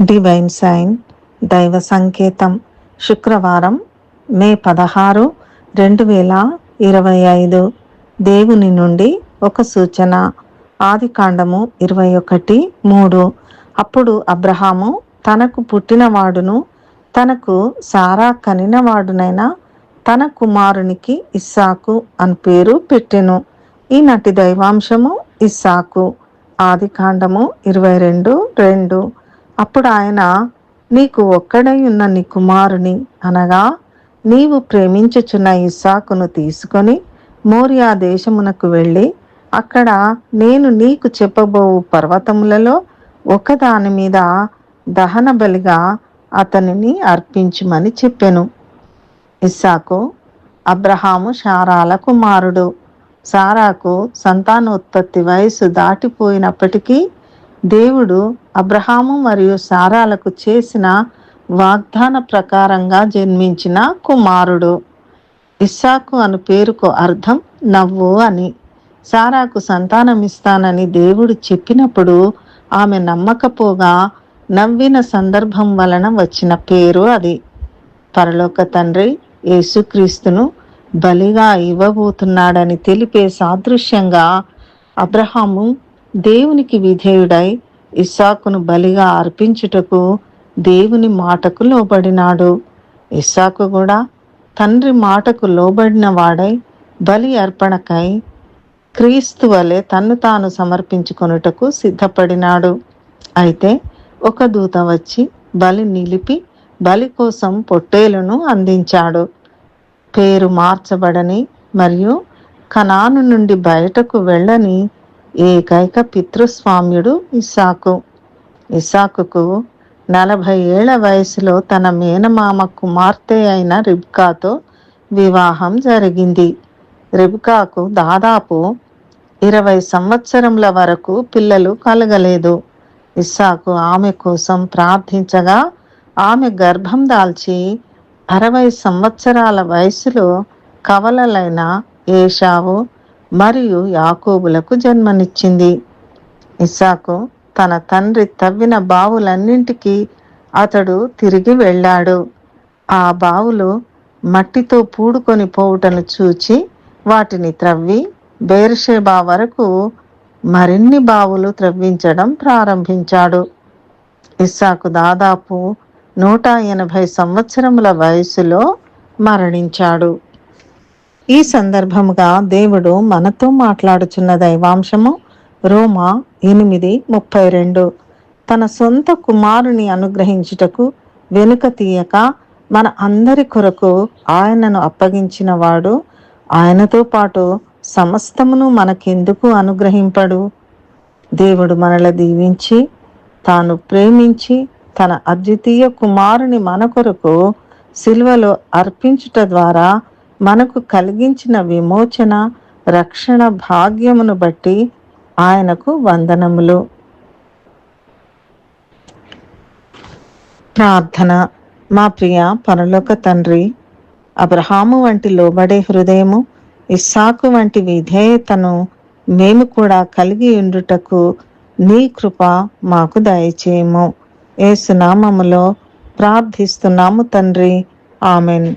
Divine sign దైవ సంకేతం శుక్రవారం మే పదహారు రెండు వేల ఇరవై ఐదు. దేవుని నుండి ఒక సూచన. ఆది కాండము ఇరవై ఒకటి మూడు. అప్పుడు అబ్రహాము తనకు పుట్టినవాడును తనకు సారా కనినవాడునైన తన కుమారునికి ఇస్సాకు అని పేరు పెట్టెను. ఈనాటి దైవాంశము ఇస్సాకు. ఆది కాండము ఇరవై రెండు రెండు. అప్పుడు ఆయన నీకు ఒక్కడై ఉన్న నీ కుమారుని అనగా నీవు ప్రేమించుచున్న ఇస్సాకును తీసుకొని మోరియా దేశమునకు వెళ్ళి అక్కడ నేను నీకు చెప్పబోవు పర్వతములలో ఒకదాని మీద దహన బలిగా అతనిని అర్పించుమని చెప్పెను. ఇస్సాకు అబ్రహాము శారాల కుమారుడు. సారాకు సంతానోత్పత్తి వయసు దాటిపోయినప్పటికీ దేవుడు అబ్రహాము మరియు సారాలకు చేసిన వాగ్దాన ప్రకారంగా జన్మించిన కుమారుడు. ఇస్సాకు అను పేరుకు అర్థం నవ్వు అని. సారాకు సంతానమిస్తానని దేవుడు చెప్పినప్పుడు ఆమె నమ్మకపోగా నవ్విన సందర్భం వలన వచ్చిన పేరు అది. పరలోక తండ్రి యేసుక్రీస్తును బలిగా ఇవ్వబోతున్నాడని తెలిపే సాదృశ్యంగా అబ్రహాము దేవునికి విధేయుడై ఇస్సాకును బలిగా అర్పించుటకు దేవుని మాటకు లోబడినాడు. ఇస్సాకు కూడా తండ్రి మాటకు లోబడిన వాడై బలి అర్పణకై క్రీస్తు వలె తన్ను తాను సమర్పించుకొనుటకు సిద్ధపడినాడు. అయితే ఒక దూత వచ్చి బలి నిలిపి బలి కోసం పొట్టేలును అందించాడు. పేరు మార్చబడని మరియు కనాను నుండి బయటకు వెళ్ళని ఏకైక పితృస్వామ్యుడు ఇసాకు ఇసాకుకు నలభై ఏళ్ళ వయసులో తన మేనమామ కుమార్తె అయిన రిబ్కాతో వివాహం జరిగింది. రిబ్కాకు దాదాపు ఇరవై సంవత్సరముల వరకు పిల్లలు కలగలేదు. ఇస్సాకు ఆమె కోసం ప్రార్థించగా ఆమె గర్భం దాల్చి అరవై సంవత్సరాల వయసులో కవలలైన ఏషావు మరియు యాకోబులకు జన్మనిచ్చింది. ఇసాకు తన తండ్రి తవ్విన బావులన్నింటికి అతడు తిరిగి వెళ్ళాడు. ఆ బావులు మట్టితో పూడుకొని పోవుటను చూచి వాటిని త్రవ్వి బేర్షేబా వరకు మరిన్ని బావులు త్రవ్వించడం ప్రారంభించాడు. ఇస్సాకు దాదాపు నూట ఎనభై సంవత్సరముల వయసులో మరణించాడు. ఈ సందర్భముగా దేవుడు మనతో మాట్లాడుచున్న దైవాంశము రోమా ఎనిమిది ముప్పై రెండు. తన సొంత కుమారుని అనుగ్రహించుటకు వెనుక తీయక మన అందరి కొరకు ఆయనను అప్పగించిన వాడు ఆయనతో పాటు సమస్తమును మనకెందుకు అనుగ్రహింపడు? దేవుడు మనల దీవించి తాను ప్రేమించి తన అద్వితీయ కుమారుని మన కొరకు సిల్వలో అర్పించుట ద్వారా మనకు కలిగించిన విమోచన రక్షణ భాగ్యమును బట్టి ఆయనకు వందనములు. ప్రార్థన. మా ప్రియ పరలోక తండ్రి అబ్రహాము వంటి లోబడే హృదయము ఇస్సాకు వంటి విధేయతను మేము కూడా కలిగి ఉండుటకు నీ కృప మాకు దయచేయము. ఏసునామములో ప్రార్థిస్తున్నాము తండ్రి. ఆమెన్.